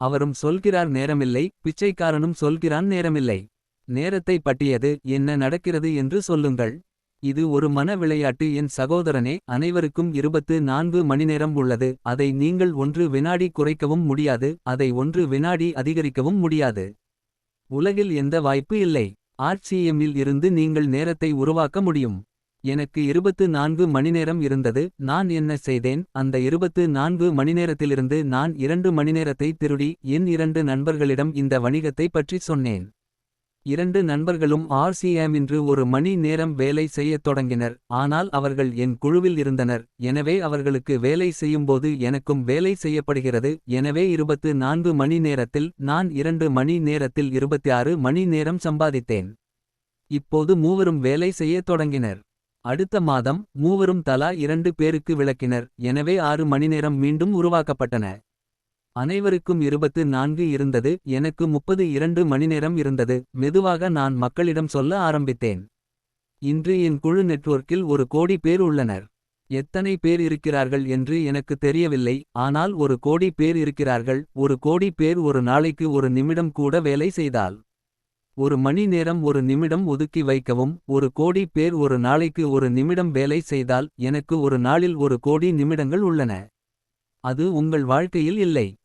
அவரும் சொல்கிறார் நேரமில்லை பிச்சைக்காரனும் சொல்கிறான் நேரமில்லை. நேரத்தை பட்டியது என்ன நடக்கிறது என்று சொல்லுங்கள். இது ஒரு மன விளையாட்டு என் சகோதரனே அனைவருக்கும் இருபத்து நான்கு மணிநேரம் உள்ளது அதை நீங்கள் ஒன்று வினாடி குறைக்கவும் முடியாது அதை ஒன்று வினாடி அதிகரிக்கவும் முடியாது. உலகில் எந்த வாய்ப்பு இல்லை ஆர்சிஎம்மில் இருந்து நீங்கள் நேரத்தை உருவாக்க முடியும். எனக்கு இருபத்து நான்கு மணிநேரம் இருந்தது நான் என்ன செய்தேன் அந்த இருபத்து நான்கு மணிநேரத்திலிருந்து நான் இரண்டு மணிநேரத்தை திருடி என் இரண்டு நண்பர்களிடம் இந்த வணிகத்தை பற்றி சொன்னேன். இரண்டு நண்பர்களும் ஆர்சிஎம் இன்று ஒரு மணி நேரம் வேலை செய்யத் தொடங்கினர் ஆனால் அவர்கள் என் குழுவில் இருந்தனர் எனவே அவர்களுக்கு வேலை செய்யும்போது எனக்கும் வேலை செய்யப்படுகிறது எனவே இருபத்து நான்கு மணி நேரத்தில் நான் இரண்டு மணி நேரத்தில் 26 மணி நேரம் சம்பாதித்தேன். இப்போது மூவரும் வேலை செய்யத் தொடங்கினர். அடுத்த மாதம் மூவரும் தலா இரண்டு பேருக்கு விளக்கினர் எனவே ஆறு மணிநேரம் மீண்டும் உருவாக்கப்பட்டன. அனைவருக்கும் இருபத்து நான்கு இருந்தது எனக்கு முப்பது இரண்டு மணிநேரம் இருந்தது மெதுவாக நான் மக்களிடம் சொல்ல ஆரம்பித்தேன். இன்று என் குழு நெட்வொர்க்கில் ஒரு கோடி பேர் உள்ளனர். எத்தனை பேர் இருக்கிறார்கள் என்று எனக்கு தெரியவில்லை ஆனால் ஒரு கோடி பேர் இருக்கிறார்கள் ஒரு கோடி பேர் ஒரு நாளைக்கு ஒரு நிமிடம் கூட வேலை செய்தால். ஒரு மணி நேரம் ஒரு நிமிடம் ஒதுக்கி வைக்கவும் ஒரு கோடி பேர் ஒரு நாளைக்கு ஒரு நிமிடம் வேலை செய்தால் எனக்கு ஒரு நாளில் ஒரு கோடி நிமிடங்கள் உள்ளன. அது உங்கள் வாழ்க்கையில் இல்லை.